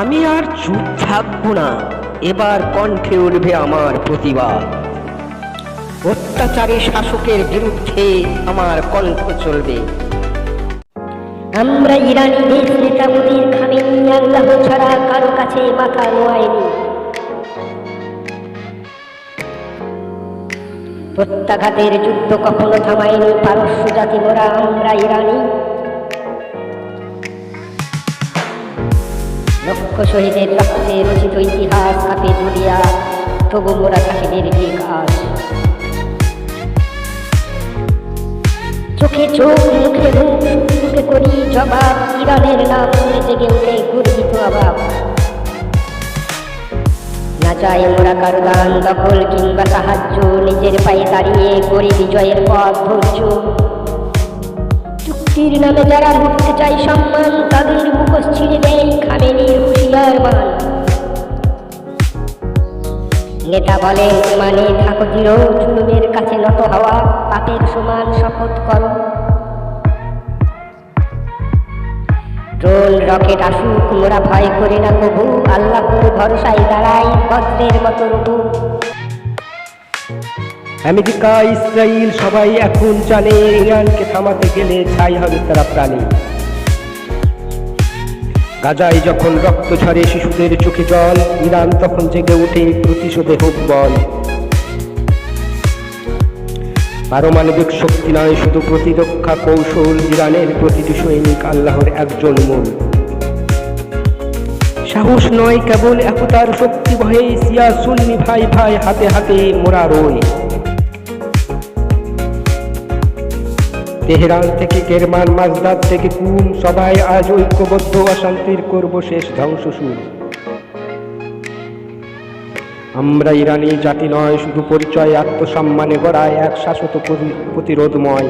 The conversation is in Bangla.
আমি আর চুপ থাকব না। এবার কণ্ঠে উঠবে আমার প্রতিবাদ। অত্যাচারী শাসকের বিরুদ্ধে আমার কণ্ঠ চলবে। আমরা ইরানি দেশ নেতা মোদীর খামেনি আল্লাহ ছাড়া কারও কাছে মাথা নোয়াইনি প্রত্যাঘাতের যুদ্ধ কখনো থামায়নি পারস্য জাতি মোরা, আমরা ইরানি। লক্ষ শহীদের রক্তে রচিত ইতিহাস কাপে দুনিয়া তবু মোরা কাহিনীর বিকাশ চোখে চোখ, মুখে মুখ, মুখে করি জবাব, ইরানের নাম শুনে জেগে উঠে গর্বিত অভাব না চাই মোরা কারও দান দখল কিংবা সাহায্য, নিজের পায়ে দাঁড়িয়ে করি বিজয়ের পথ ধৈর্য। চুক্তির নামে যারা লুটতে চাই সম্মান, তাদের মুখোশ ছিঁড়ে দেয় নেতা মানে থাকো দৃঢ় জুলুমের কাছে নত হওয়া, পাপের সমান শপথ রকেট আসুক মোরা ভয় করি না কবু, আল্লাহর ভরসায় দাঁড়াই বজ্রের মতো রূপু। আমেরিকা ইসরায়েল সবাই এখন জানে, ইরানকে থামাতে গেলে ছাই হবে তারা প্রাণী। গাজায় যখন রক্ত ঝরে শিশুদের চোখে জল, ইরান তখন জেগে উঠে প্রতিশোধে হোক বল। পারমাণবিক শক্তি নয়, শুধু প্রতিরক্ষা কৌশল ইরানের প্রতিটি সৈনিক, আল্লাহর একজন মূল। সাহস নয় কেবল একতার শক্তি ভয়ে সিয়া সুন্নি ভাই ভাই হাতে হাতে মোরা রই তেহরান থেকে কেরমান, মাজদাদ থেকে কুম সবাই আজ ঐক্যবদ্ধ, অশান্তির করব শেষ ধ্বংস শুরু আমরা ইরানি জাতি নয়, শুধু পরিচয়, আত্মসম্মানে গড়ায় এক শাশ্বত প্রতিরোধময়।